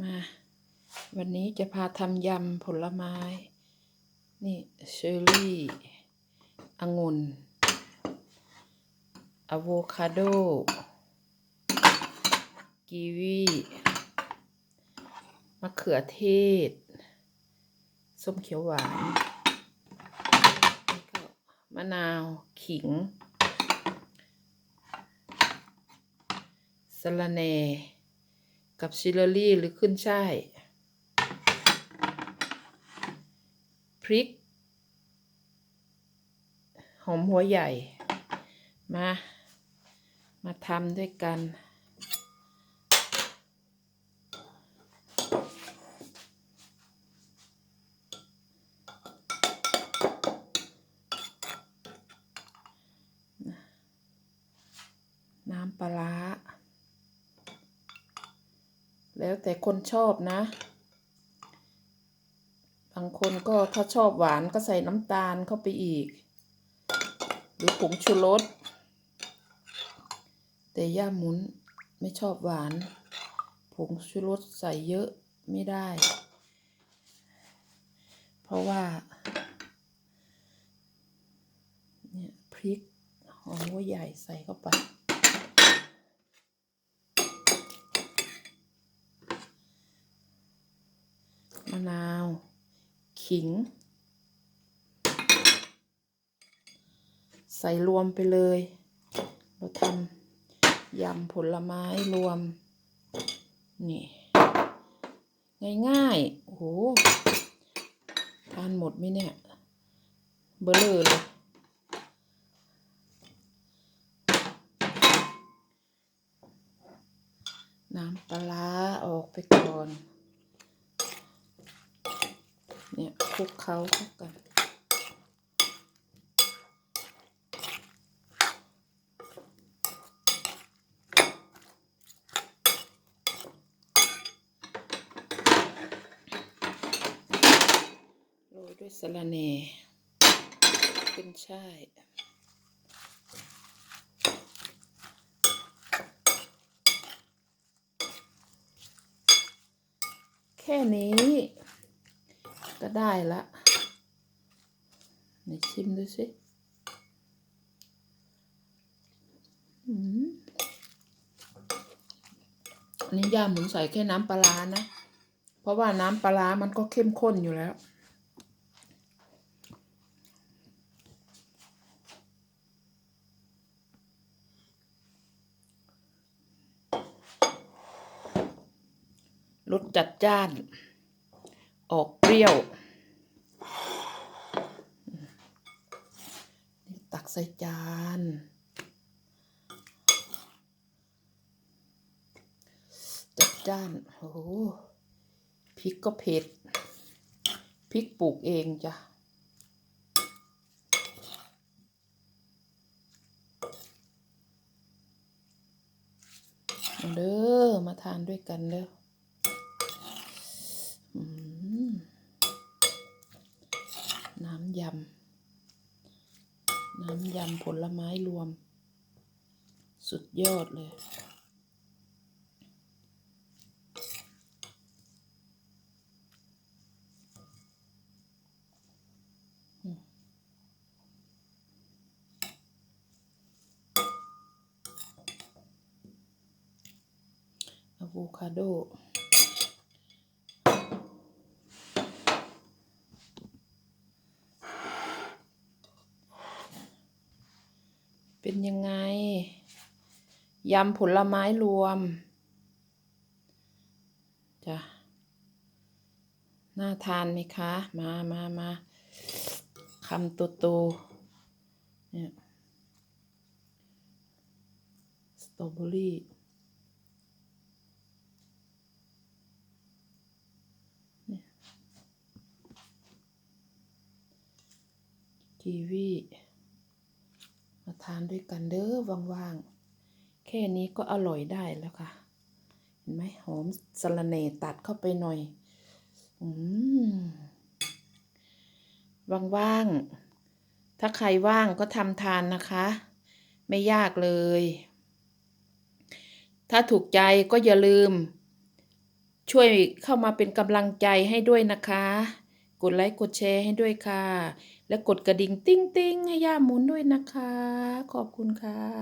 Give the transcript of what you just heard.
มา วันนี้จะพาทำยำผลไม้ นี่เชอร์รี่องุ่นอะโวคาโด กีวี มะเขือเทศ ส้มเขียวหวานมะนาว ขิงสะระแหน่ กับชิลลี่หรือขึ้นช่ายพริก หอมหัวใหญ่ มา มาทำด้วยกัน น้ำปลาร้า แล้วแต่คนชอบนะ บางคนก็ถ้าชอบหวานก็ใส่น้ำตาลเข้าไปอีก หรือผงชูรสแต่ย่าหมุนไม่ชอบหวาน ผงชูรสใส่เยอะไม่ได้ เพราะว่า เนี่ยพริกหอมหัวใหญ่ใส่เข้าไป มะนาว ขิง ใส่รวมไปเลย เราทำยำผลไม้รวม นี่ ง่ายๆ โอ้โห ทานหมดไหมเนี่ย เบลอเลยน้ำปลาร้าออกไปก่อน เนี่ยคลุกเคล้าเข้ากันโรยด้วยสะระแหน่ขึ้นช่ายแค่นี้ ได้ละไหนชิมดูสิอันนี้ย่าหมุนใส่แค่น้ำปลาร้านะ เพราะว่าน้ำปลาร้ามันก็เข้มข้นอยู่แล้วรสจัดจ้าน ออกเปรี้ยว นี่ตัก ใส่จาน จัดจ้าน โอ้โหพริกก็เผ็ด พริกปลูกเองจ้ะเด้อ มาทานด้วยกันเด้อน้ำยำำยำผลไม้รวม สุดยอดเลยอะโวคาโด เป็นยังไง ยำผลไม้รวม จ้ะ น่าทานไหมคะ มามามาคำโตๆเนี่ย สตรอเบอรี่กีวีมา ทานด้วยกันเด้อว่างๆ แค่นี้ก็อร่อยได้แล้วค่ะ เห็นไหมหอมสะระแหน่ตัดเข้าไปหน่อย อืมว่างๆ ถ้าใครว่างก็ทำทานนะคะ ไม่ยากเลย ถ้าถูกใจก็อย่าลืม ช่วยเข้ามาเป็นกำลังใจให้ด้วยนะคะ กดไลค์กดแชร์ให้ด้วยค่ะ และกดกระดิ่งติ้งติ้งให้ย่าหมุนด้วยนะคะ ขอบคุณค่ะ